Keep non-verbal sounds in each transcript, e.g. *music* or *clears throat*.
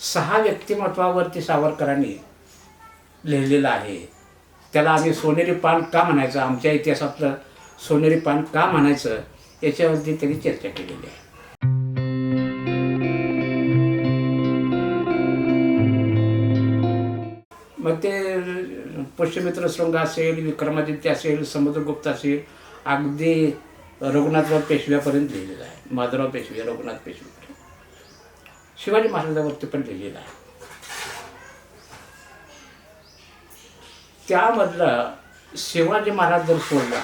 सहा व्यक्तिमत्वावरती सावरकरांनी लिहिलेलं आहे. त्याला आम्ही सोनेरी पान का म्हणायचं? आमच्या इतिहासातलं सोनेरी पान का म्हणायचं? याच्यावरती त्यांनी चर्चा केलेली आहे. मग ते पुष्यमित्र शृंग असेल विक्रमादित्य असेल समुद्रगुप्त असेल अगदी रघुनाथराव पेशव्यापर्यंत लिहिलेलं आहे. माधवराव पेशवे रघुनाथ पेशवे. शिवाजी महाराजांवरती पण लिहिलेलं आहे. त्यामधलं शिवाजी महाराज जर सोडला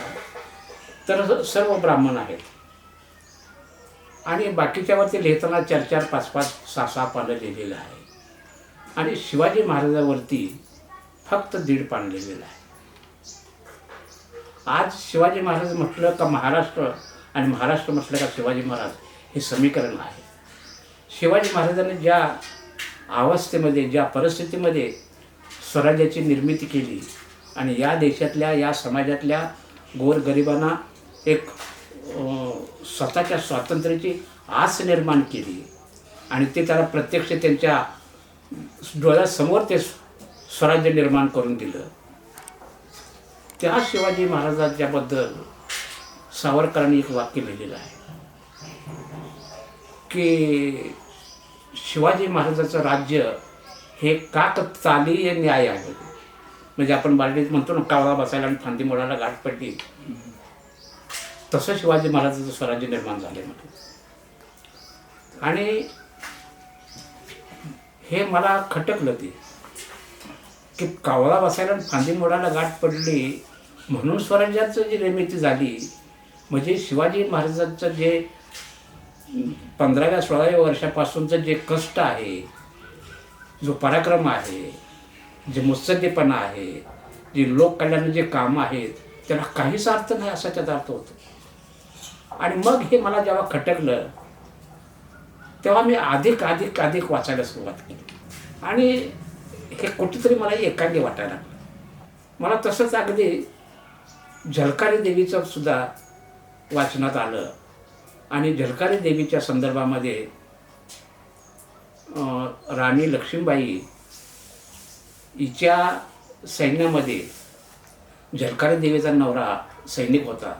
तर सर्व ब्राह्मण आहेत. आणि बाकीच्यावरती लिहिताना चार चार पाच पाच सहा सहा पानं लिहिलेलं आहे. आणि शिवाजी महाराजावरती फक्त दीड पान लिहिलेलं आहे. आज शिवाजी महाराज म्हटलं का महाराष्ट्र आणि महाराष्ट्र म्हटलं का शिवाजी महाराज हे समीकरण आहे. शिवाजी महाराजांनी ज्या अवस्थेमध्ये ज्या परिस्थितीमध्ये स्वराज्याची निर्मिती केली आणि या देशातल्या या समाजातल्या गोरगरिबांना एक स्वतःच्या स्वातंत्र्याची आस निर्माण केली आणि ते त्याला प्रत्यक्ष त्यांच्या डोळ्यासमोर ते स्वराज्य निर्माण करून दिलं. त्या शिवाजी महाराजांच्याबद्दल सावरकरांनी एक वाक्य लिहिलेलं आहे. की शिवाजी महाराजाचं राज्य हे काकतालीय न्याय आहे? म्हणजे आपण मराठीत म्हणतो ना कावळा बसायला आणि फांदी मोडायला गाठ पडली. तसं शिवाजी महाराजाचं स्वराज्य निर्माण झाले म्हणजे आणि हे मला खटकलं ते की कावळा बसायला आणि फांदी मोडायला गाठ पडली म्हणून स्वराज्याचं जी निर्मिती झाली म्हणजे शिवाजी महाराजांचं जे पंधराव्या सोळाव्या वर्षापासूनचं जे कष्ट आहे जो पराक्रम आहे जे मुत्सद्यपणा आहे जे लोककल्याण जे कामं आहेत त्याला काहीच अर्थ नाही असा त्याचा अर्थ होतो. आणि मग हे मला जेव्हा खटकलं तेव्हा मी अधिक अधिक अधिक वाचायला सुरुवात केली. आणि हे कुठेतरी मला एकांगी वाटायला लागलं. मला तसंच अगदी झलकारी देवीचं सुद्धा वाचनात आलं. आणि झलकारी देवीच्या संदर्भामध्ये राणी लक्ष्मीबाई हिच्या सैन्यामध्ये झलकारी देवीचा नवरा सैनिक होता.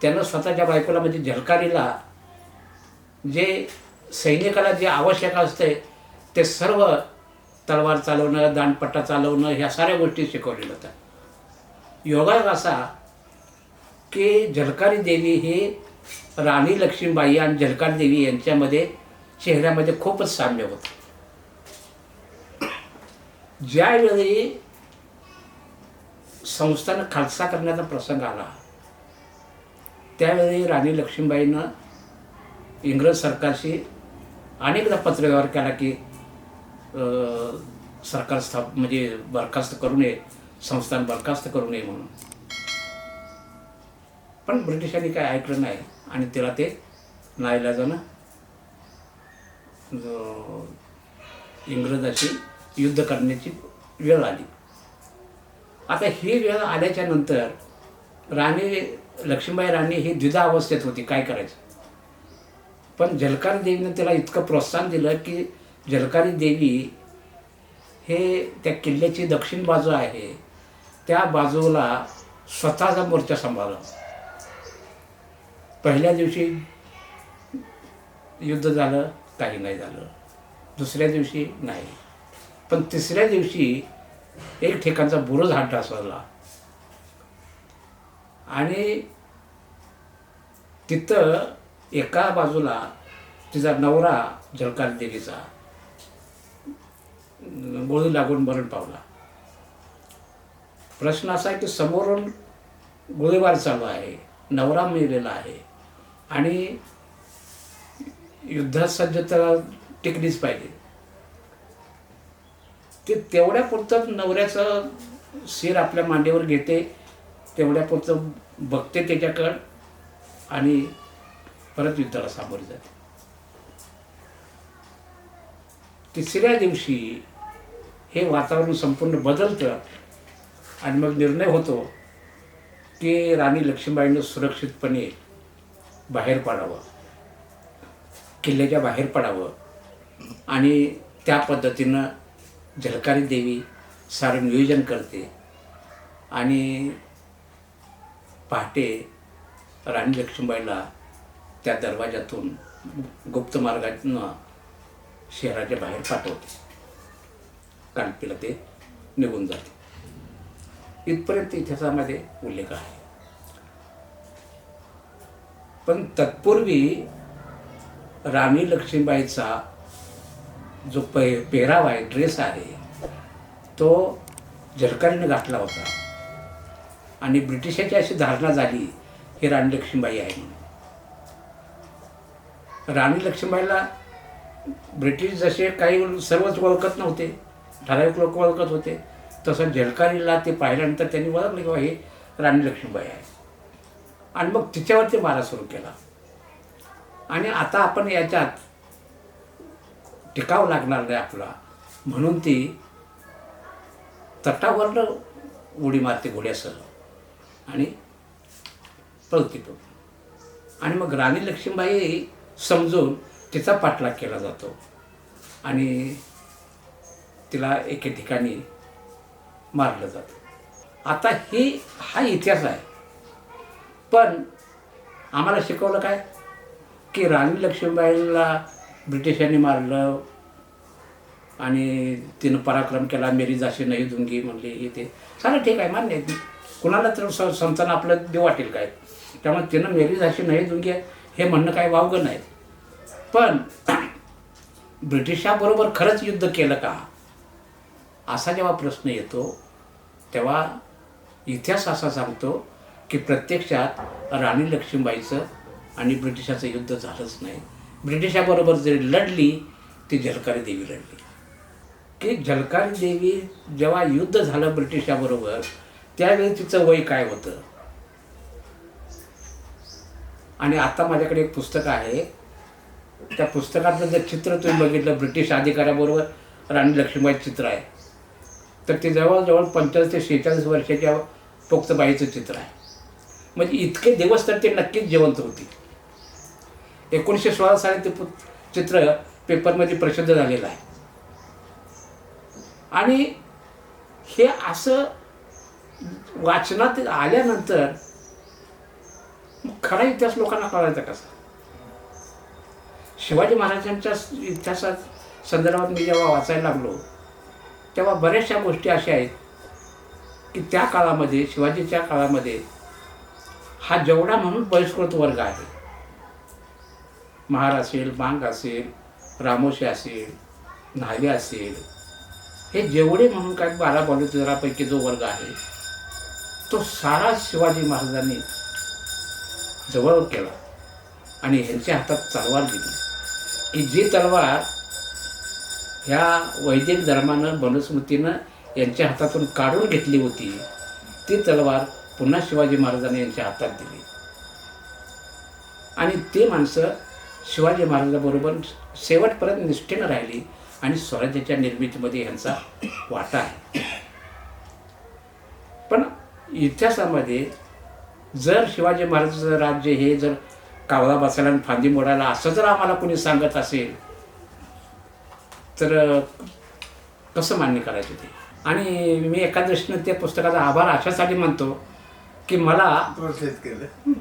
त्यानं स्वतःच्या बायकोला म्हणजे झलकारीला जे सैनिकाला जे आवश्यक असते ते सर्व तलवार चालवणं दांडपट्टा चालवणं ह्या साऱ्या गोष्टी शिकवलेल्या होत्या. योगायोग असा की झलकारी देवी ही राणी लक्ष्मीबाई आणि झलकारी देवी यांच्यामध्ये चेहऱ्यामध्ये खूपच साम्य होतं. ज्यावेळी संस्थान खालसा करण्याचा प्रसंग आला त्यावेळी राणी लक्ष्मीबाईनं इंग्रज सरकारशी अनेकदा पत्रव्यवहार केला की अं, सरकार स्थाप म्हणजे बरखास्त करू नये संस्थान बरखास्त करू नये म्हणून. पण ब्रिटिशांनी काय ऐकलं नाही आणि त्याला ते नाईलाजानं इंग्रजाशी युद्ध करण्याची वेळ आली. आता ही वेळ आल्याच्यानंतर राणी लक्ष्मीबाई राणी ही द्विधा अवस्थेत होती काय करायचं? पण झलकारी देवीनं त्याला इतकं प्रोत्साहन दिलं की झलकारी देवी हे त्या किल्ल्याची दक्षिण बाजू आहे त्या बाजूला स्वतःचा मोर्चा सांभाळला. पहिल्या दिवशी युद्ध झालं काही नाही झालं. दुसऱ्या दिवशी नाही. पण तिसऱ्या दिवशी एक ठिकाणचा बुरुज हात ढासळला. आणि तिथं एका बाजूला तिचा नवरा झलकार देवीचा गोळी लागून मरण पावला. प्रश्न असा आहे की समोरून गोळीबार चालू आहे नवरा मेलेला आहे. आणि युद्धात सज्ज टिकलीच पाहिजे. ते तेवढ्या पुरतं नवऱ्याचं शिर आपल्या मांडीवर घेते तेवढ्या पुरतं बघते त्याच्याकडं आणि परत युद्धाला सामोरे जाते. तिसऱ्या दिवशी हे वातावरण संपूर्ण बदलतं आणि मग निर्णय होतो की राणी लक्ष्मीबाईनं सुरक्षितपणे बाहेर पडावं. किल्ल्याच्या बाहेर पडावं. आणि त्या पद्धतीनं झलकारी देवी सारं नियोजन करते. आणि पहाटे राणी लक्ष्मीबाईला त्या दरवाजातून गुप्त मार्गातून शहराच्या बाहेर पाठवते. कानपीला ते निघून जाते. इथपर्यंत इतिहासामध्ये उल्लेख आहे. पण तत्पूर्वी राणी लक्ष्मीबाईचा जो पे पेहराव आहे ड्रेस आहे तो झलकारीने घातला होता. आणि ब्रिटिशाची अशी धारणा झाली ही राणी लक्ष्मीबाई आहे म्हणून. राणी लक्ष्मीबाईला ब्रिटिश जसे काही सर्वच ओळखत नव्हते ठराविक लोक ओळखत होते तसं झलकारीला ते पाहिल्यानंतर त्यांनी ओळखलं की बा हे राणी लक्ष्मीबाई आहे आणि मग तिच्यावरती मारा सुरू केला. आणि आता आपण याच्यात टिकाव लागणार नाही आपला. म्हणून ती तटावरनं उडी मारते घोड्यासह. आणि पळती तो. आणि मग राणी लक्ष्मीबाई समजून तिचा पाठलाग केला जातो. आणि तिला एके ठिकाणी मारलं जातं. आता ही हा इतिहास आहे. पण आम्हाला शिकवलं काय? की राणी लक्ष्मीबाईला ब्रिटिशांनी मारलं आणि तिनं पराक्रम केला मेरी जाशी नाही दुंगी म्हणली हे ते. सारं ठीक आहे मान्य आहे. कुणाला तर स संतान आपलं देव वाटेल काय? त्यामुळे तिनं मेरी जाशी नाही दुंगी हे म्हणणं काय वावगं नाही. पण *clears throat* ब्रिटिशाबरोबर खरंच युद्ध केलं का? असा जेव्हा प्रश्न येतो तेव्हा इतिहास असा सांगतो की प्रत्यक्षात राणी लक्ष्मीबाईचं आणि ब्रिटिशाचं युद्ध झालंच नाही. ब्रिटिशाबरोबर जरी लढली ती झलकारी देवी लढली. की झलकारी देवी जेव्हा युद्ध झालं ब्रिटिशाबरोबर त्यावेळी तिचं वय काय होतं? आणि आता माझ्याकडे एक पुस्तक आहे. त्या पुस्तकातलं जर चित्र तुम्ही बघितलं ब्रिटिश अधिकाऱ्याबरोबर राणी लक्ष्मीबाई चित्र आहे. तर ते जवळजवळ पंचेचाळीस ते शेहेचाळीस वर्षाच्या पोक्तबाईचं चित्र आहे. म्हणजे इतके दिवस तर ते नक्कीच जिवंत होती. एकोणीसशे सोळा साली ते पु- चित्र पेपरमध्ये प्रसिद्ध झालेलं आहे. आणि हे असं वाचनात आल्यानंतर खरा इतिहास लोकांना कळायचा कसा? शिवाजी महाराजांच्या इतिहासात संदर्भात मी जेव्हा वाचायला लागलो तेव्हा बऱ्याचशा गोष्टी अशा आहेत की त्या काळामध्ये शिवाजीच्या काळामध्ये हा जेवढा म्हणून बहिष्कृत वर्ग आहे. महार असेल मांग असेल रामोशी असेल न्हावे असेल हे जेवढे म्हणून काय बारा बलुतेदारापैकी जो वर्ग आहे तो सारा शिवाजी महाराजांनी जवळ केला आणि ह्यांच्या हातात तलवार दिली. की जी तलवार ह्या वैदिक धर्मानं मनुस्मृतीनं यांच्या हातातून काढून घेतली होती ती तलवार पुन्हा शिवाजी महाराजांनी यांच्या हातात दिली. आणि ते माणसं शिवाजी महाराजाबरोबर शेवटपर्यंत निष्ठेनं राहिली आणि स्वराज्याच्या निर्मितीमध्ये यांचा वाटा आहे. पण इतिहासामध्ये जर शिवाजी महाराजाचं राज्य हे जर कावळा बसायला आणि फांदी मोडायला असं जर आम्हाला कोणी सांगत असेल तर कसं मान्य करायचं ते? आणि मी एका दृष्टीनं त्या पुस्तकाचा आभार अशासाठी मानतो की मला प्रोत्साहित केलं.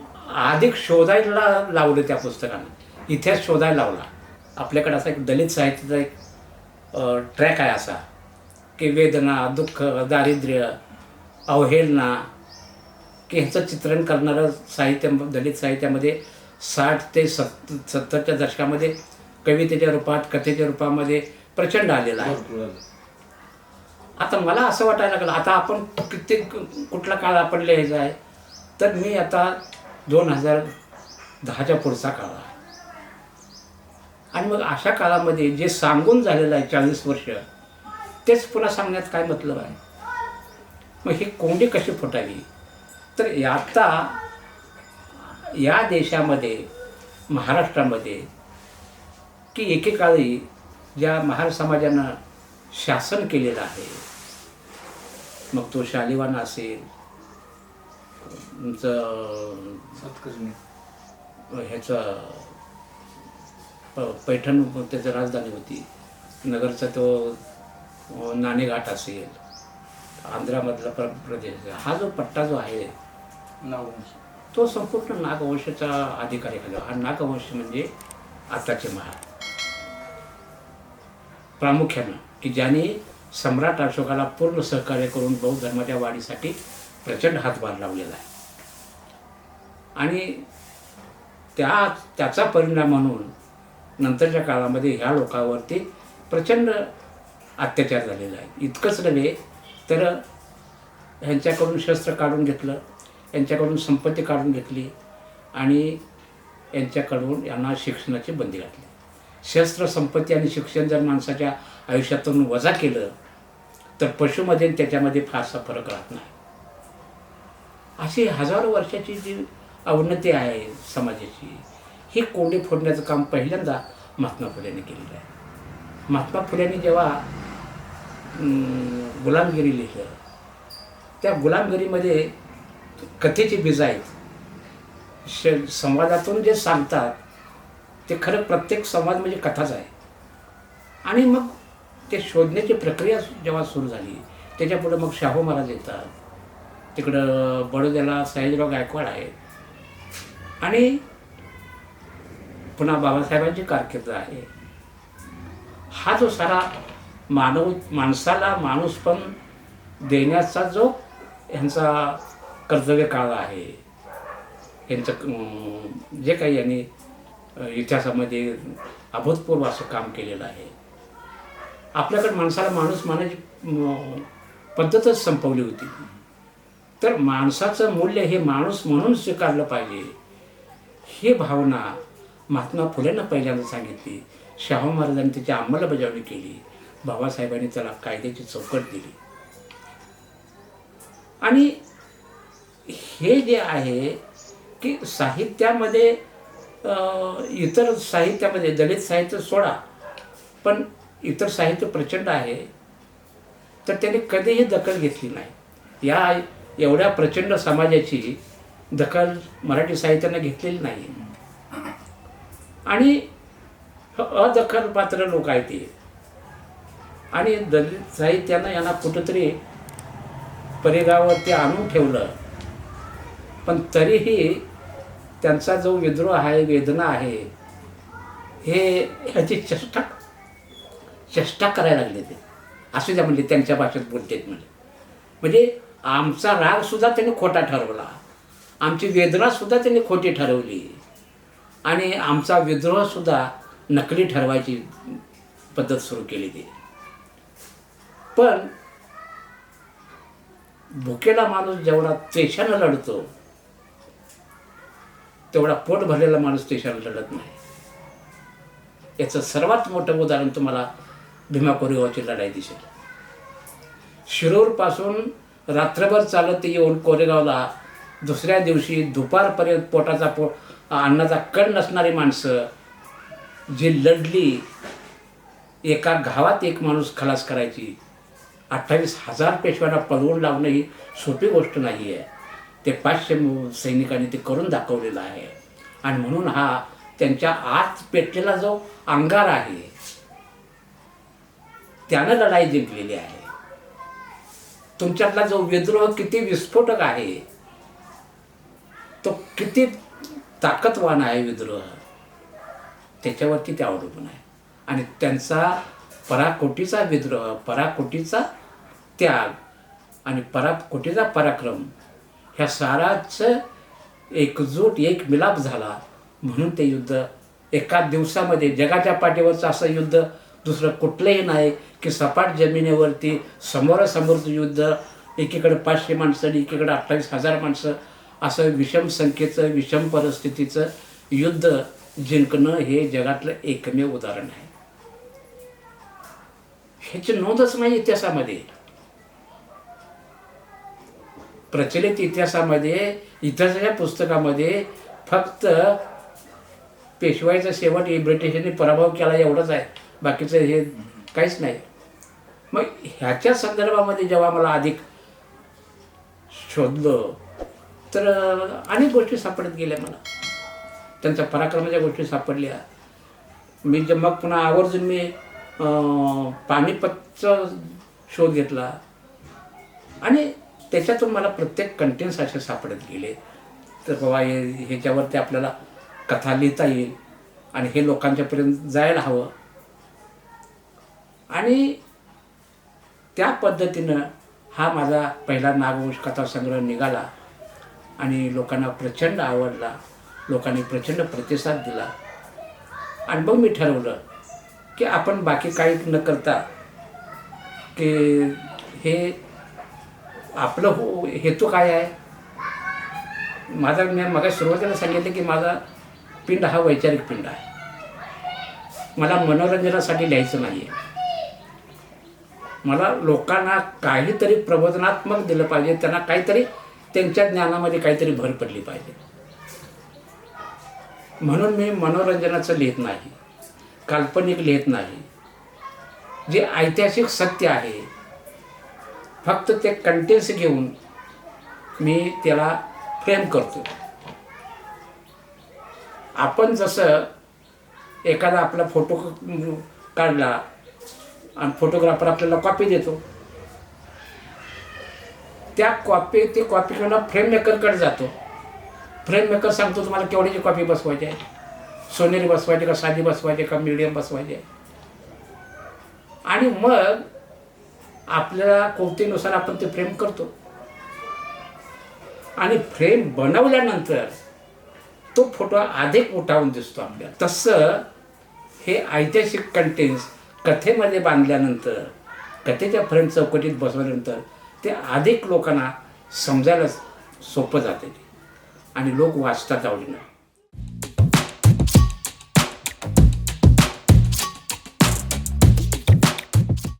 अधिक शोधायला लावलं त्या पुस्तकानं. इतिहास शोधायला लावला. आपल्याकडे असा एक दलित साहित्याचा एक ट्रॅक आहे असा की वेदना दुःख दारिद्र्य अवहेलना की ह्याचं चित्रण करणारं साहित्य दलित साहित्यामध्ये साठ ते सत् सत्तरच्या दशकामध्ये कवितेच्या रूपात कथेच्या रूपामध्ये प्रचंड आलेला आहे. आता मला असं वाटायला लागलं आता आपण कित्येक कुठला काळ आपण लिहायचा आहे तर मी आता दोन हजार दहाच्या पुढचा काळ आहे. आणि मग अशा काळामध्ये जे सांगून झालेलं आहे चाळीस वर्ष तेच पुन्हा सांगण्यात काय मतलब आहे? मग ही कोंडी कशी फुटावी? तर आता या देशामध्ये महाराष्ट्रामध्ये की एकेकाळी ज्या महार समाजानं शासन केलेलं आहे. मग तो शालिवान असेल तुमचं ह्याचं पैठण त्याची राजधानी होती. नगरचा तो नाणेघाट असेल आंध्रामधला प्र प्रदेश. हा जो पट्टा जो आहे तो संपूर्ण नागवंशाचा अधिकारी खाली हा नागवंश म्हणजे आताचे महाल प्रामुख्यानं. की ज्याने सम्राट अशोकाला पूर्ण सहकार्य करून बौद्ध धर्माच्या वाढीसाठी प्रचंड हातभार लावलेला आहे. आणि त्या त्याचा परिणाम म्हणून नंतरच्या काळामध्ये ह्या लोकांवरती प्रचंड अत्याचार झालेला आहे. इतकंच नव्हे तर ह्यांच्याकडून शस्त्र काढून घेतलं यांच्याकडून संपत्ती काढून घेतली आणि यांच्याकडून यांना शिक्षणाची बंदी घातली. शस्त्र संपत्ती आणि शिक्षण जर माणसाच्या आयुष्यातून वजा केलं तर पशुमध्ये त्याच्यामध्ये फारसा फरक राहत नाही. अशी हजारो वर्षाची जी अवनती आहे समाजाची ही कोंडी फोडण्याचं काम पहिल्यांदा महात्मा फुलेने केलेलं आहे. महात्मा फुलेने जेव्हा गुलामगिरी लिहिलं त्या गुलामगिरीमध्ये कथेची बीज आहेत श संवादातून जे सांगतात ते खरं प्रत्येक संवाद म्हणजे कथाच आहे. आणि मग ते शोधण्याची प्रक्रिया जेव्हा सुरू झाली त्याच्यापुढे मग शाहू महाराज येतात. तिकडं बडोद्याला सयाजीराव गायकवाड आहे आणि पुन्हा बाबासाहेबांची कारकीर्द आहे. हा जो सारा मानव माणसाला माणूस पण देण्याचा जो ह्यांचा कर्तव्य काळ आहे यांचं जे काही यांनी इतिहासामध्ये अभूतपूर्व असं काम केलेलं आहे. आपल्याकडे माणसाला माणूस मानायची पद्धतच संपवली होती. तर माणसाचं मूल्य हे माणूस म्हणून स्वीकारलं पाहिजे. ही भावना महात्मा फुलेंना पहिल्यांदा सांगितली. शाहू महाराजांनी त्याची अंमलबजावणी केली. बाबासाहेबांनी त्याला कायद्याची चौकट दिली. आणि हे जे आहे की साहित्यामध्ये इतर साहित्यामध्ये दलित साहित्य सोडा पण इतर साहित्य प्रचंड आहे तर त्याने कधीही दखल घेतली नाही. या एवढ्या प्रचंड समाजाची दखल मराठी साहित्यानं घेतलेली नाही. आणि अदखल पात्र लोक आहेत ते. आणि दलित साहित्यानं यांना कुठंतरी परेगावरती आणून ठेवलं पण तरीही त्यांचा जो विद्रोह आहे वेदना आहे हे ह्याची चेष्टा चेष्टा करायला लागले ते. असू द्या म्हणजे त्यांच्या भाषेत बोलतेत म्हणजे. म्हणजे आमचा राग सुद्धा त्यांनी खोटा ठरवला. आमची वेदनासुद्धा त्यांनी खोटी ठरवली. आणि आमचा विद्रोहसुद्धा नकली ठरवायची पद्धत सुरू केली ती. पण भुकेला माणूस जेवढा त्वेषानं लढतो तेवढा पोट भरलेला माणूस देशाला लढत नाही. याचं सर्वात मोठं उदाहरण तुम्हाला भीमा कोरेगावची लढाई दिसेल. शिरूरपासून रात्रभर चालत ते येऊन कोरेगावला दुसऱ्या दिवशी दुपारपर्यंत पोटाचा पो अन्नाचा कण नसणारी माणसं जी लढली एका गावात एक माणूस खलास करायची अठ्ठावीस हजार पेशव्यांना पळवून लावणं ही सोपी गोष्ट नाही आहे ते पाचशे सैनिकांनी ते करून दाखवलेलं आहे. आणि म्हणून हा त्यांच्या आत पेटलेला जो अंगार आहे त्यानं लढाई जिंकलेली आहे. तुमच्यातला जो विद्रोह किती विस्फोटक आहे तो किती ताकदवान आहे विद्रोह त्याच्यावरती ते अवलंबून आहे. आणि त्यांचा पराकोटीचा विद्रोह पराकोटीचा त्याग आणि पराकोटीचा पराक्रम ह्या साराच एकजूट एक मिलाप झाला. म्हणून ते युद्ध एका दिवसामध्ये जगाच्या पाठीवरचं असं युद्ध दुसरं कुठलंही नाही की सपाट जमिनीवरती समोरासमोरचं युद्ध एकीकडे पाचशे माणसं आणि एकीकडे अठ्ठावीस हजार माणसं असं विषम संख्येचं विषम परिस्थितीचं युद्ध जिंकणं हे जगातलं एकमेव उदाहरण आहे. ह्याची नोंदच नाही इतिहासामध्ये. प्रचलित इतिहासामध्ये इतिहासाच्या पुस्तकामध्ये फक्त पेशवाईचा शेवट हे ब्रिटिशांनी पराभव केला एवढंच आहे. बाकीचं हे काहीच नाही. मग ह्याच्या संदर्भामध्ये जेव्हा मला अधिक शोधलं तर अनेक गोष्टी सापडत गेल्या मला. त्यांच्या पराक्रमाच्या गोष्टी सापडल्या. मी जे मग पुन्हा आवर्जून मी पानिपतचा शोध घेतला. आणि त्याच्यातून मला प्रत्येक कंटेन्स असे सापडत गेले. तर बाबा हे ह्याच्यावरती आपल्याला कथा लिहिता येईल आणि हे लोकांच्यापर्यंत जायला हवं. आणि त्या पद्धतीनं हा माझा पहिला नागवंश कथासंग्रह निघाला आणि लोकांना प्रचंड आवडला. लोकांनी प्रचंड प्रतिसाद दिला. आणि मग मी ठरवलं की आपण बाकी काही न करता की हे आपलं हो हेतू काय आहे? माझा मी मग सुरुवातीला सांगितलं की माझा पिंड हा वैचारिक पिंड आहे. मला मनोरंजनासाठी लिहायचं नाही आहे मला लोकांना काहीतरी प्रबोधनात्मक दिलं पाहिजे त्यांना काहीतरी त्यांच्या ज्ञानामध्ये काहीतरी भर पडली पाहिजे. म्हणून मी मनोरंजनाचं लिहित नाही काल्पनिक लिहित नाही. जे ऐतिहासिक सत्य आहे फक्त ते कंटेन्स घेऊन मी त्याला फ्रेम करतो. आपण जसं एखादा आपला फोटो काढला आणि फोटोग्राफर आपल्याला कॉपी देतो. त्या कॉपी ते कॉपी घेऊन फ्रेम मेकरकडे जातो. फ्रेम मेकर सांगतो तुम्हाला केवढीची कॉपी बसवायची आहे? सोनेरी बसवायची का साधी बसवायची का मीडियम बसवायची आहे? आणि मग आपल्याला कोवतेनुसार आपण ते फ्रेम करतो. आणि फ्रेम बनवल्यानंतर तो फोटो अधिक उठावून दिसतो आपल्याला. तसं हे ऐतिहासिक कंटेन्स कथेमध्ये बांधल्यानंतर कथेच्या फ्रेम चौकटीत बसवल्यानंतर ते अधिक लोकांना समजायला सोपं जाते. आणि लोक वाचतात आवडीनं.